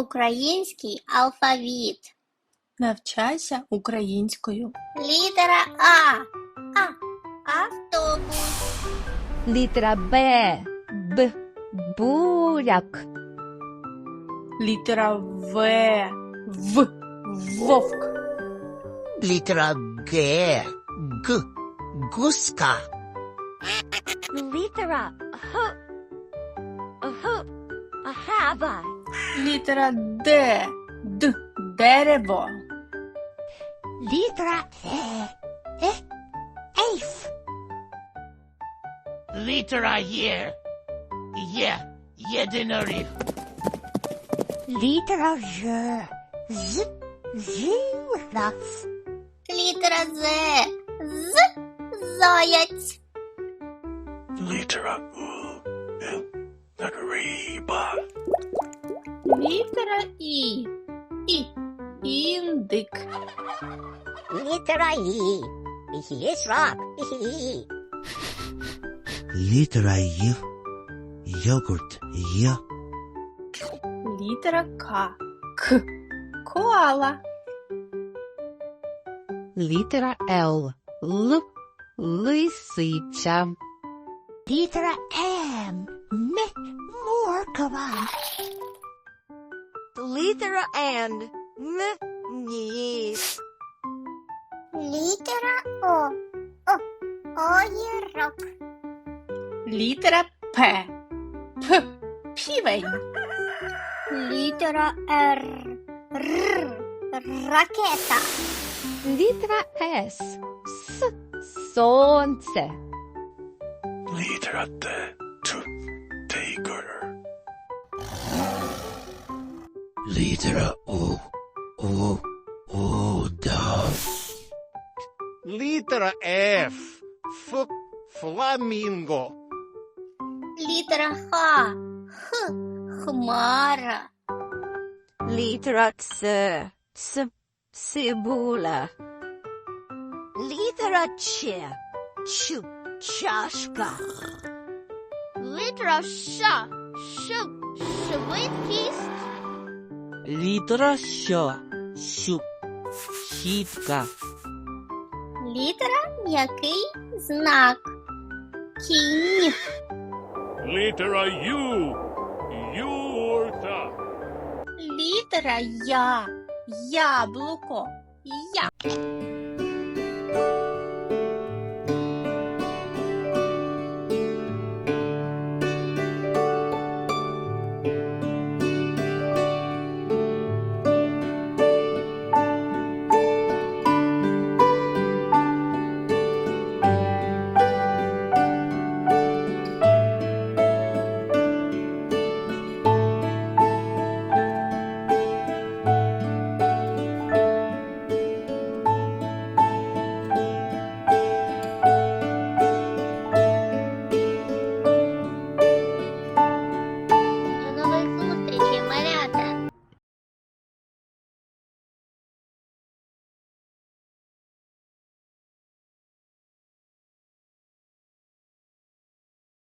Український алфавіт. Навчайся українською. Літера А. А. Автобус. Літера Б. Б. Буряк. Літера В. В. Вовк. Літера Г. Г. Гуска. Літера Х. Х. Гава. Літера Д. Д. Дерево. Літера Е. Е. Ейф. Літера Є. Є. Єдиноріг. Літера Ж. З. Жираф. Літера З. З. Заяць. Літера У. Як риба. Літера І. І. Індик. Літера І. Їжак. І. Літера Й. Йогурт. Й. Літера К. К. Коала. Літера Л. Л. Лисиця. Літера М. М. Моркова. Літера Н. М. Ніс. Літера О. О. Огірок. Літера П. П. Півень. Літера Р. Р. Ракета. Літера С. С. Сонце. Літера Т. Т. Тигр. Літера У. У. Удав. Літера Ф. Ф. Фламінго. Літера Х. Х. Хмара. Літера Ц. Ц. Цибула. Літера Ч. Ч. Чашка. Літера Ш. Ш. Швидкість. Літера що? Щуп. Щітка. Літера м'який знак. Кінь. Літера Ю. Юрта. Літера Я. Яблуко. Я.